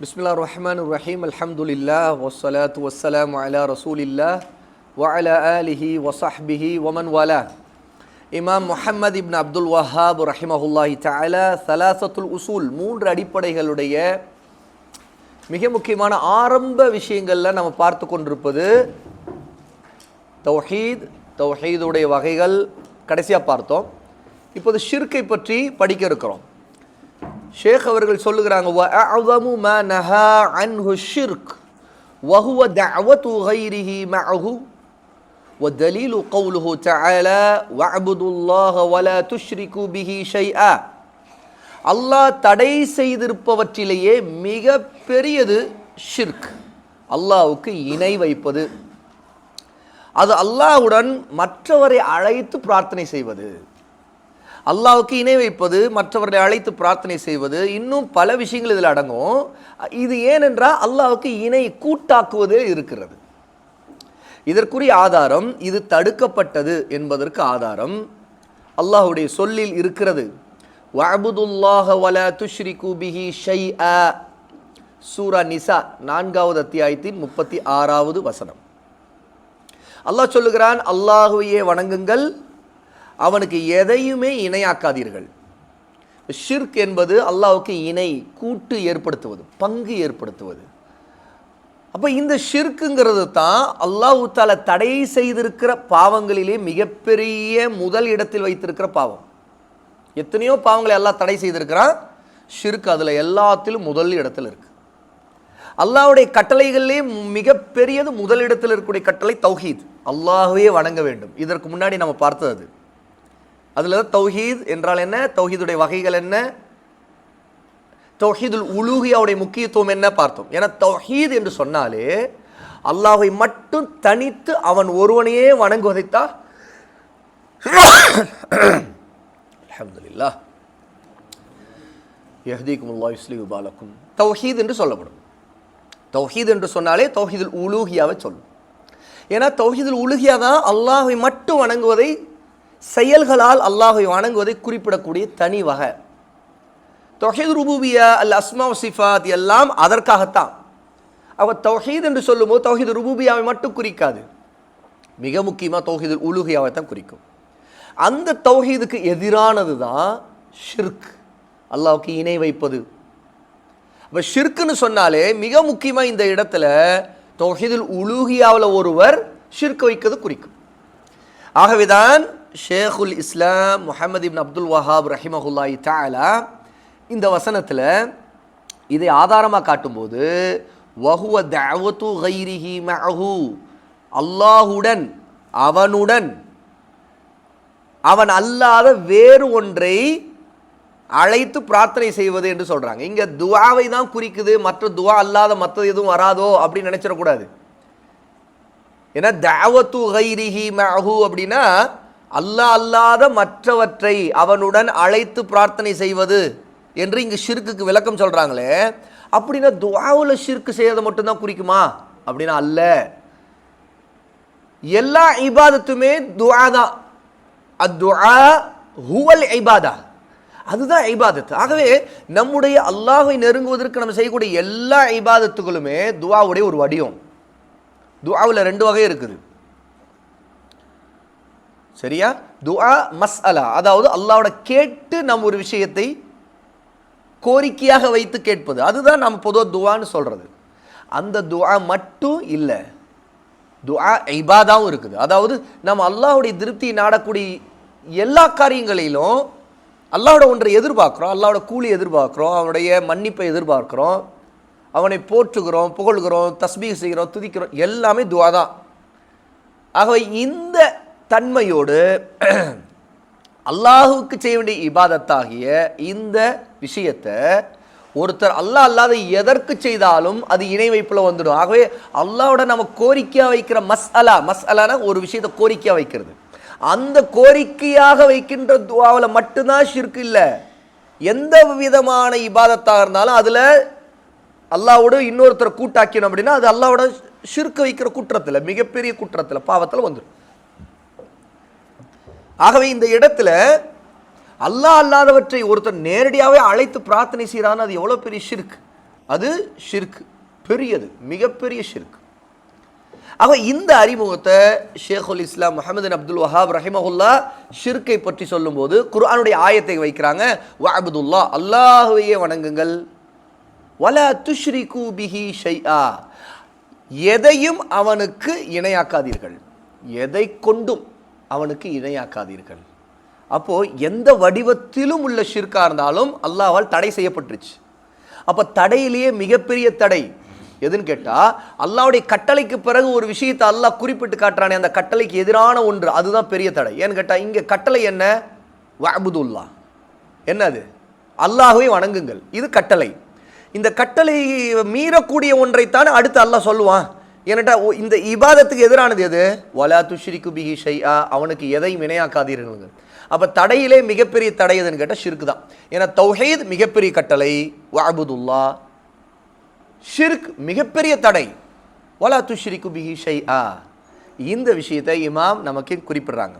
பிஸ்மில்லா ரஹ்மான் ரஹீம் அல்ஹம்துலில்லா வசலாத்து வசலாம் அலா ரசூலில்லா வஅலா ஆலிஹி வசஹ்பிஹி ஒமன் வாலா இமாம் முஹம்மது இப்ன் அப்துல் வஹாப் ரஹிமஹுல்லாஹி தலா சலாசத்துல் உசூல் மூன்று அடிப்படைகளுடைய மிக முக்கியமான ஆரம்ப விஷயங்களில் நம்ம பார்த்து கொண்டிருப்பது தௌஹீத் தௌஹீதுடைய வகைகள் கடைசியாக பார்த்தோம். இப்போது ஷிர்கை பற்றி படிக்க இருக்கிறோம். ஷேக் அவர்கள் சொல்லுகிறாங்க وَأَعْظَمُ مَا نَهَى عَنْهُ الشِّرْكُ وَهُوَ دَعْوَةُ غَيْرِهِ مَعَهُ وَالدَّلِيلُ قَوْلُهُ تَعَالَى وَاعْبُدُوا اللَّهَ وَلَا تُشْرِكُوا بِهِ شَيْئًا அல்லாஹ் தடை செய்திருப்பவற்றிலேயே மிக பெரியது ஷிர்க் அல்லாஹ்வுக்கு இணை வைப்பது அது அல்லாஹ்வுடன் மற்றவரை அழைத்து பிரார்த்தனை செய்வது அல்லாவுக்கு இணை வைப்பது மற்றவர்களை அழைத்து பிரார்த்தனை செய்வது இன்னும் பல விஷயங்கள் இதில் அடங்கும். இது ஏனென்றால் அல்லாவுக்கு இணை கூட்டாக்குவதே இருக்கிறது. இதற்குரிய ஆதாரம் இது தடுக்கப்பட்டது என்பதற்கு ஆதாரம். அல்லாஹுடைய சொல்லில் இருக்கிறது வஅபுதுல்லாஹ வல துஷ்ரிகு பிஹி அ சூரா நிசா நான்காவது அத்தியாயத்தின் முப்பத்தி ஆறாவது வசனம். அல்லாஹ் சொல்லுகிறான் அல்லாஹுவையே வணங்குங்கள் அவனுக்கு எதையுமே இணையாக்காதீர்கள். ஷிர்க் என்பது அல்லாவுக்கு இணை கூட்டு ஏற்படுத்துவது பங்கு ஏற்படுத்துவது. அப்போ இந்த ஷிர்க்குங்கிறது தான் அல்லாஹு தால தடை செய்திருக்கிற பாவங்களிலே மிகப்பெரிய முதல் இடத்தில் வைத்திருக்கிற பாவம். எத்தனையோ பாவங்களை எல்லாம் தடை செய்திருக்கிறான். ஷிர்க் அதில் எல்லாத்திலும் முதல் இடத்தில் இருக்கு. அல்லாஹ்வுடைய கட்டளைகளிலே மிகப்பெரியது முதலிடத்தில் இருக்கக்கூடிய கட்டளை தௌஹீத். அல்லாஹுவே வணங்க வேண்டும். இதற்கு முன்னாடி நம்ம பார்த்தது அது. அதில் தௌஹீத் என்றால் என்ன? தௌஹீதுடைய வகைகள் என்ன? தௌஹீதுல் உலூகியாவுடைய முக்கியத்துவம் என்ன பார்த்தோம்? ஏன்னா தௌஹீத் என்று சொன்னாலே அல்லாஹை மட்டும் தனித்து அவன் ஒருவனையே வணங்குவதைத்தா அல்ஹம்துலில்லாஹ். யஹ்தீக்கும் அல்லா யுஸ்லிஹு பாலக்கும். தௌஹீத் என்று சொல்லப்படும். தௌஹீத் என்று சொன்னாலே தௌஹீதுல் உலூகியாவை சொல்லும். ஏன்னா தௌஹீதுல் உலுகியா தான் அல்லாஹை மட்டும் வணங்குவதை செயல்களால் அல்லாஹை வணங்குவதை குறிப்பிடக்கூடிய தனி வகை. தொஹீத் ருபூபியா அல் அஸ்மா சிஃபாத் எல்லாம் அதற்காகத்தான். அவ தௌஹீத் என்று சொல்லும்போது தௌஹீத் ருபூபியாவை மட்டும் குறிக்காது. மிக முக்கியமாக தௌஹீது உலுகியாவை தான் குறிக்கும். அந்த தௌஹீதுக்கு எதிரானது தான் ஷிர்க். அல்லாவுக்கு இணை வைப்பது. அப்போ ஷிர்க்குன்னு சொன்னாலே மிக முக்கியமாக இந்த இடத்துல தௌஹீதுல் உலூகியாவில் ஒருவர் ஷிர்க் வைக்கிறது குறிக்கும். ஆகவேதான் ஷேகுல் இஸ்லாம் முஹமது இப்னு அப்துல் வஹாப் ரஹிமஹுல்லாஹி தாலா இந்த வசனத்தில் இதை ஆதாரமாக காட்டும்போது வஹுவ தவத்து கைரிஹி மஹு அல்லாஹுடன் அவனுடன் அவன் அல்லாத வேறு ஒன்றை அழைத்து பிரார்த்தனை செய்வது என்று சொல்கிறாங்க இங்கே துவாவை தான் குறிக்குது மற்ற துவா அல்லாத மற்றது எதுவும் வராதோ அப்படின்னு நினச்சிடக்கூடாது. ஏன்னா தாவத்து கைரிஹி மஹு அப்படின்னா அல்லாஹ் அல்லாத மற்றவற்றை அவனுடன் அழைத்து பிரார்த்தனை செய்வது என்று இங்கு ஷிர்க்குக்கு விளக்கம் சொல்கிறாங்களே அப்படின்னா துவாவில் ஷிர்க்கு செய்யறதை மட்டும்தான் குறிக்குமா? அப்படின்னா அல்ல. எல்லா இபாதத்துமே துவா தான். துவா ஹுவல் ஐபாதா அதுதான் ஐபாதத்து ஆகவே நம்முடைய அல்லாஹை நெருங்குவதற்கு நம்ம செய்யக்கூடிய எல்லா ஐபாதத்துகளுமே துவாவுடைய ஒரு வடிவம். துவாவில் ரெண்டு வகை இருக்குது. சரியா? துஆ மஸ்அலா. அதாவது அல்லாவோட கேட்டு நம்ம ஒரு விஷயத்தை கோரிக்கையாக வைத்து கேட்பது. அதுதான் நம்ம பொதுவாக துவான்னு சொல்கிறது அந்த துஆ மட்டும் இல்லை. துஆ ஐபாதாவும் இருக்குது. அதாவது நம்ம அல்லாவுடைய திருப்தியை நாடக்கூடிய எல்லா காரியங்களிலும் அல்லாவோட ஒன்றை எதிர்பார்க்குறோம். அல்லாவோட கூலி எதிர்பார்க்குறோம். அவனுடைய மன்னிப்பை எதிர்பார்க்குறோம். அவனை போற்றுகிறோம் புகழ்கிறோம் தஸ்பீக செய்கிறோம் துதிக்கிறோம். எல்லாமே துவா தான் ஆகவே இந்த தன்மையோடு அல்லாஹுவுக்கு செய்ய வேண்டிய இபாதத்தாகிய இந்த விஷயத்தை ஒருத்தர் அல்லாஹ் அல்லாத எதற்கு செய்தாலும் அது இணை வைப்பில் வந்துடும். ஆகவே அல்லாவோட நம்ம கோரிக்கையாக வைக்கிற மஸ் அலா மஸ் அலானா ஒரு விஷயத்தை கோரிக்கையாக வைக்கிறது. அந்த கோரிக்கையாக வைக்கின்ற துவாவில் மட்டும்தான் ஷிர்க் இல்லை. எந்த விதமான இபாதத்தாக இருந்தாலும் அதில் அல்லாவோட இன்னொருத்தரை கூட்டாக்கணும் அப்படின்னா அது அல்லாவோட ஷிர்க்கு வைக்கிற குற்றத்தில் மிகப்பெரிய குற்றத்தில் பாவத்தில் வந்துடும். ஆகவே இந்த இடத்துல அல்லாஹ் அல்லாதவற்றை ஒருத்தர் நேரடியாகவே அழைத்து பிரார்த்தனை செய்கிறான்னு அது எவ்வளோ பெரிய ஷிர்க் அது ஷிர்க் பெரியது மிகப்பெரிய ஷிர்க் ஆக இந்த அறிமுகத்தை ஷேகுல் இஸ்லாம் முஹம்மது அப்துல் வஹாப் ரஹிமஹுல்லா ஷிர்கை பற்றி சொல்லும்போது குர்ஆனுடைய ஆயத்தை வைக்கிறாங்க. வஅபுதுல்லா அல்லாஹுவையே வணங்குங்கள். வல துஷ்ரி பிஹி ஷைஆ. எதையும் அவனுக்கு இணையாக்காதீர்கள். எதை கொண்டும் அவனுக்கு இணையாக்காதீர்கள். அப்போது எந்த வடிவத்திலும் உள்ள ஷிர்கா இருந்தாலும் அல்லாவால் தடை செய்யப்பட்டுருச்சு. அப்போ தடையிலேயே மிகப்பெரிய தடை. எதுன்னு கேட்டால் அல்லாவுடைய கட்டளைக்கு பிறகு ஒரு விஷயத்தை அல்லாஹ் குறிப்பிட்டு காட்டுறானே அந்த கட்டளைக்கு எதிரான ஒன்று அதுதான் பெரிய தடை. ஏன்னு கேட்டால் இங்கே கட்டளை என்ன? வபுதுல்லா என்னது? அல்லாஹுவை வணங்குங்கள். இது கட்டளை. இந்த கட்டளை மீறக்கூடிய ஒன்றைத்தான் அடுத்து அல்லாஹ் சொல்லுவான். ஏன்னட்டா இந்த இபாதத்துக்கு எதிரானது எது? வலா துஷ்ரிக்கு பிஹி ஷையா அவனுக்கு எதையும் இணையாக்காதீர்கள் அப்போ தடையிலே மிகப்பெரிய தடை எதுன்னு கேட்டால் ஷிர்க் தான். ஏன்னா தௌஹீத் மிகப்பெரிய கட்டளை வஅபுதுல்லா. ஷிர்க் மிகப்பெரிய தடை வலா துஷ்ரிக்கு பிஹி ஆ இந்த விஷயத்தை இமாம் நமக்கு குறிப்பிடுறாங்க.